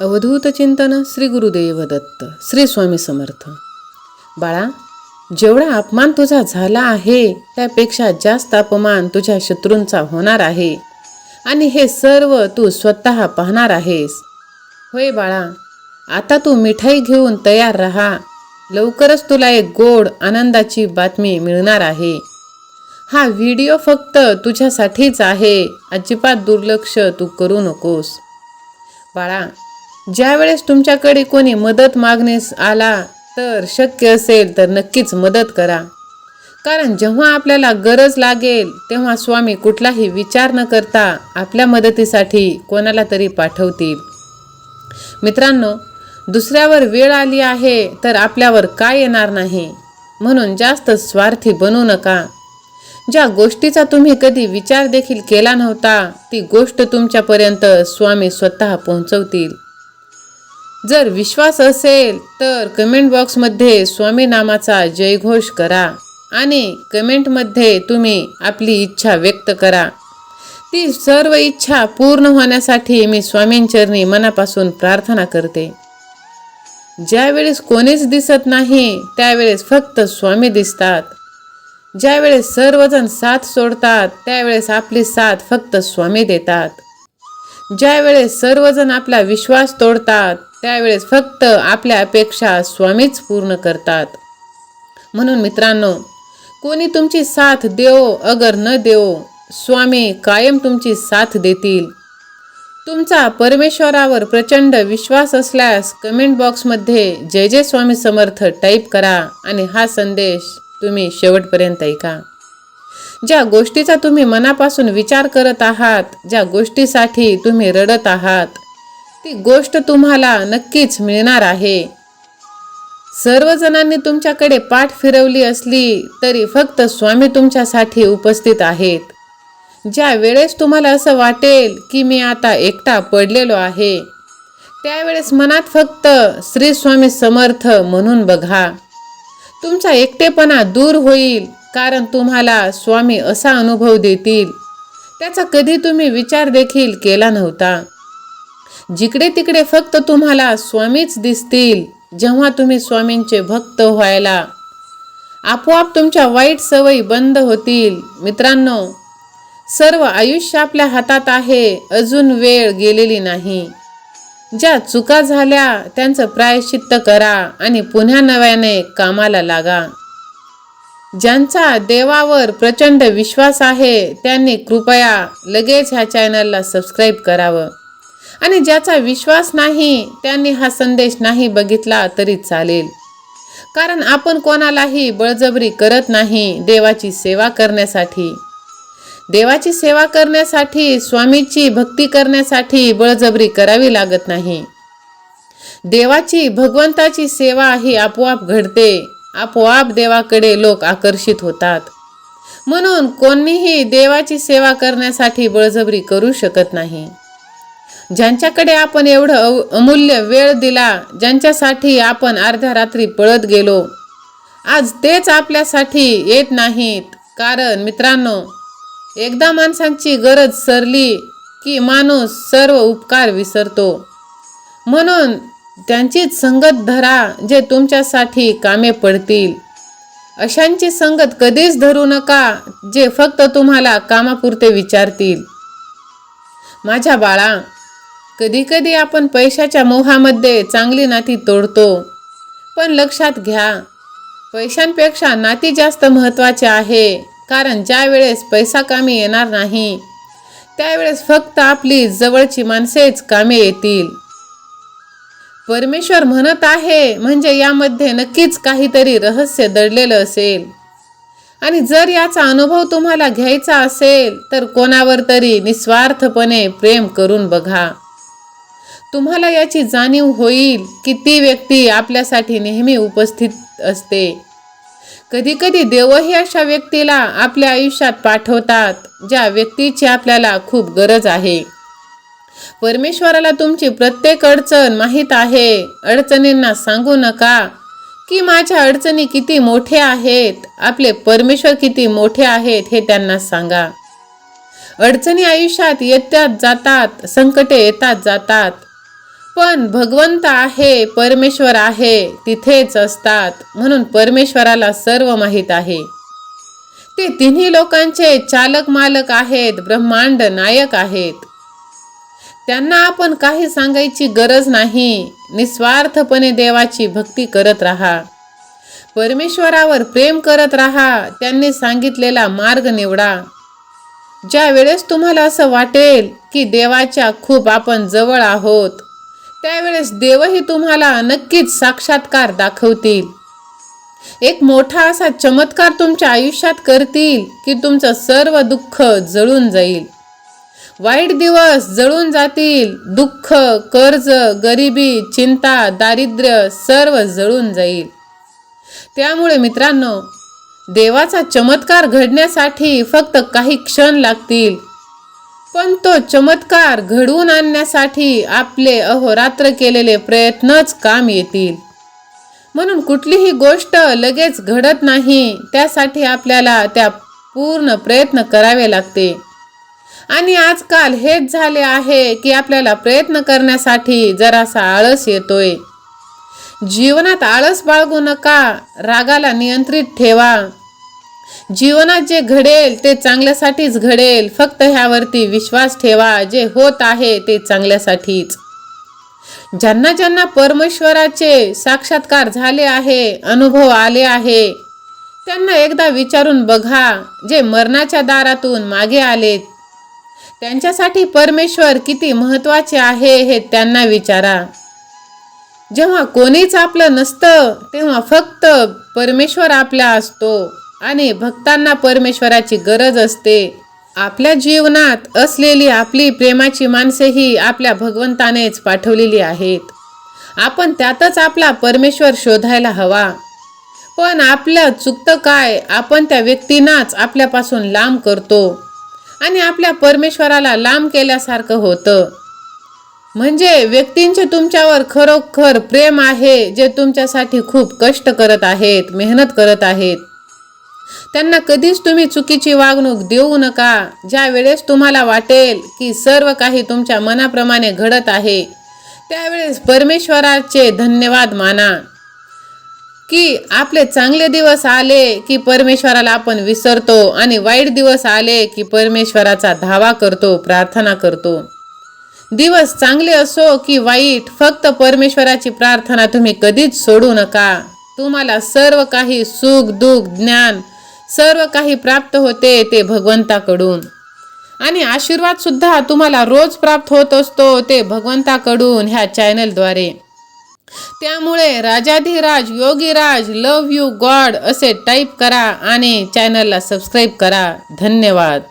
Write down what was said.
अवधूत चिंतन श्री गुरुदेव दत्त श्री स्वामी समर्थ. बाळा जेवढा अपमान तुझा झाला आहे त्यापेक्षा जास्त अपमान तुझ्या शत्रूंचा होणार आहे. आणि हे सर्व तू स्वतः पाहणार आहेस. होय बाळा आता तू मिठाई घेऊन तयार राहा. लवकरच तुला एक गोड आनंदाची बातमी मिळणार आहे. हा व्हिडिओ फक्त तुझ्यासाठीच आहे. अजिबात दुर्लक्ष तू करू नकोस. बाळा ज्यावेळेस तुमच्याकडे कोणी मदत मागण्यास आला तर शक्य असेल तर नक्कीच मदत करा. कारण जेव्हा आपल्याला गरज लागेल तेव्हा स्वामी कुठलाही विचार न करता आपल्या मदतीसाठी कोणाला तरी पाठवतील. मित्रांनो दुसऱ्यावर वेळ आली आहे तर आपल्यावर काय येणार नाही. म्हणून जास्त स्वार्थी बनू नका. ज्या गोष्टीचा तुम्ही कधी विचार देखील केला नव्हता ती गोष्ट तुमच्यापर्यंत स्वामी स्वतः पोहोचवतील. जर विश्वास असेल तर कमेंट बॉक्समध्ये स्वामी नामाचा जयघोष करा आणि कमेंटमध्ये तुम्ही आपली इच्छा व्यक्त करा. ती सर्व इच्छा पूर्ण होण्यासाठी मी स्वामींचरणी मनापासून प्रार्थना करते. ज्यावेळेस कोणीच दिसत नाही त्यावेळेस फक्त स्वामी दिसतात. ज्यावेळेस सर्वजण साथ सोडतात त्यावेळेस आपली साथ फक्त स्वामी देतात. ज्यावेळेस सर्वजण आपला विश्वास तोडतात त्यावेळेस फक्त आपल्या अपेक्षा स्वामीच पूर्ण करतात. म्हणून मित्रांनो कोणी तुमची साथ देवो अगर न देवो स्वामी कायम तुमची साथ देतील. तुमचा परमेश्वरावर प्रचंड विश्वास असल्यास कमेंट बॉक्समध्ये जय जय स्वामी समर्थ टाईप करा आणि हा संदेश तुम्ही शेवटपर्यंत ऐका. ज्या गोष्टीचा तुम्ही मनापासून विचार करत आहात ज्या गोष्टीसाठी तुम्ही रडत आहात ती गोष्ट तुम्हाला नक्कीच मिळणार आहे. सर्वजणांनी तुमच्याकडे पाठ फिरवली असली तरी फक्त स्वामी तुमच्यासाठी उपस्थित आहेत. ज्या वेळेस तुम्हाला असं वाटेल की मी आता एकटा पडलेलो आहे त्यावेळेस मनात फक्त श्री स्वामी समर्थ म्हणून बघा. तुमचा एकटेपणा दूर होईल कारण तुम्हाला स्वामी असा अनुभव देतील. त्याचा कधी तुम्ही विचार देखील केला नव्हता. जिकडे तिकडे फक्त तुम्हाला स्वामीच दिसतील जेव्हा तुम्ही स्वामींचे भक्त व्हायला. आपोआप तुमच्या वाईट सवयी बंद होतील. मित्रांनो सर्व आयुष्य आपल्या हातात आहे अजून वेळ गेलेली नाही. ज्या चुका झाल्या त्यांचं प्रायश्चित्त करा आणि पुन्हा नव्याने कामाला लागा. ज्यांचा देवावर प्रचंड विश्वास आहे त्यांनी कृपया लगेच ह्या चॅनलला सबस्क्राईब करावं. आणि ज्याचा विश्वास नाही त्यांनी हा संदेश नाही बघितला तरी चालेल. कारण आपण कोणालाही बळजबरी करत नाही देवाची सेवा करण्यासाठी. देवाची सेवा करण्यासाठी स्वामीची भक्ती करण्यासाठी बळजबरी करावी लागत नाही. देवाची भगवंताची सेवा ही आपोआप घडते आपोआप देवाकडे लोक आकर्षित होतात. म्हणून कोणीही देवाची सेवा करण्यासाठी बळजबरी करू शकत नाही. ज्यांच्याकडे आपण एवढं अमूल्य वेळ दिला ज्यांच्यासाठी आपण अर्ध्या रात्री पळत गेलो. आज तेच आपल्यासाठी येत नाहीत. कारण मित्रांनो एकदा माणसांची गरज सरली की माणूस सर्व उपकार विसरतो. म्हणून त्यांचीच संगत धरा जे तुमच्यासाठी कामे पडतील. अशांची संगत कधीच धरू नका जे फक्त तुम्हाला कामापुरते विचारतील. माझ्या बाळा कधीकधी आपण पैशाच्या मोहामध्ये चांगली नाती तोडतो. पण लक्षात घ्या पैशांपेक्षा नाती जास्त महत्त्वाचे आहे कारण ज्या वेळेस पैसा कामी येणार नाही त्यावेळेस फक्त आपली जवळची माणसेच कामे येतील. परमेश्वर म्हणत आहे म्हणजे यामध्ये नक्कीच काहीतरी रहस्य दडलेलं असेल. आणि जर याचा अनुभव तुम्हाला घ्यायचा असेल तर कोणावर तरी निस्वार्थपणे प्रेम करून बघा. तुम्हाला याची जाणीव होईल की ती व्यक्ती आपल्यासाठी नेहमी उपस्थित असते. कधीकधी देवही अशा व्यक्तीला आपल्या आयुष्यात पाठवतात ज्या व्यक्तीची आपल्याला खूप गरज आहे. परमेश्वराला तुमची प्रत्येक अडचण माहीत आहे. अडचणींना सांगू नका की माझ्या अडचणी किती मोठे आहेत आपले परमेश्वर किती मोठे आहेत हे त्यांना सांगा. अडचणी आयुष्यात येतात जातात संकटे येतात जातात. पण भगवंत आहे परमेश्वर आहे तिथेच असतात. म्हणून परमेश्वराला सर्व माहीत आहे. ते तिन्ही लोकांचे चालक मालक आहेत ब्रह्मांड नायक आहेत. त्यांना आपण काही सांगायची गरज नाही. निस्वार्थपणे देवाची भक्ती करत राहा. परमेश्वरावर प्रेम करत राहा. त्यांनी सांगितलेला मार्ग निवडा. ज्या वेळेस तुम्हाला असं वाटेल की देवाच्या खूप आपण जवळ आहोत त्यावेळेस देवही तुम्हाला नक्कीच साक्षात्कार दाखवतील. एक मोठा असा चमत्कार तुमच्या आयुष्यात करतील की तुमचं सर्व दुःख जळून जाईल. वाईट दिवस जळून जातील दुःख कर्ज गरिबी चिंता दारिद्र्य सर्व जळून जाईल. त्यामुळे मित्रांनो देवाचा चमत्कार घडण्यासाठी फक्त काही क्षण लागतील. पण तो चमत्कार घडवून आणण्यासाठी आपले अहोरात्र केलेले प्रयत्नच काम येतील. म्हणून कुठलीही गोष्ट लगेच घडत नाही त्यासाठी आपल्याला त्या पूर्ण प्रयत्न करावे लागते. आणि आजकाल हेच झाले आहे की आपल्याला प्रयत्न करण्यासाठी जरासा आळस येतोय. जीवनात आळस बाळगू नका रागाला नियंत्रित ठेवा. जीवनात जे घडेल ते चांगल्यासाठीच घडेल. फक्त ह्यावरती विश्वास ठेवा. जे होत आहे ते चांगल्यासाठीच. ज्यांना ज्यांना परमेश्वराचे साक्षात्कार झाले आहे अनुभव आले आहे त्यांना एकदा विचारून बघा. जे मरणाच्या दारातून मागे आलेत त्यांच्यासाठी परमेश्वर किती महत्त्वाचे आहे हे त्यांना विचारा. जेव्हा कोणीच आपलं नसतं तेव्हा फक्त परमेश्वर आपला असतो. आणि भक्तांना परमेश्वराची गरज असते. आपल्या जीवनात असलेली आपली प्रेमाची माणसेही आपल्या भगवंतानेच पाठवलेली आहेत. आपण त्यातच आपला परमेश्वर शोधायला हवा. पण आपलं चुकतं काय आपण त्या व्यक्तींनाच आपल्यापासून लांब करतो. आणि आपल्या परमेश्वराला लांब केल्यासारखं होतं. म्हणजे व्यक्तींचे तुमच्यावर खरोखर प्रेम आहे जे तुमच्यासाठी खूप कष्ट करत आहेत मेहनत करत आहेत. त्यांना कधीच तुम्ही चुकीची वागणूक देऊ नका. ज्या वेळेस तुम्हाला वाटेल की सर्व काही तुमच्या मनाप्रमाणे घडत आहे त्यावेळेस परमेश्वराचे धन्यवाद माना. की आपले चांगले दिवस आले की परमेश्वराला आपण विसरतो आणि वाईट दिवस आले की परमेश्वराचा धावा करतो प्रार्थना करतो. दिवस चांगले असो की वाईट फक्त परमेश्वराची प्रार्थना तुम्ही कधीच सोडू नका. तुम्हाला सर्व काही सुख दुःख ज्ञान सर्व काही प्राप्त होते ते भगवंताकडून. आणि आशीर्वाद सुद्धा तुम्हाला रोज प्राप्त होत असतो ते भगवंताकडून ह्या चॅनलद्वारे. त्यामुळे Rajadhiraj Yogiraj love you God असे टाईप करा आणि चॅनलला सबस्क्राईब करा. धन्यवाद.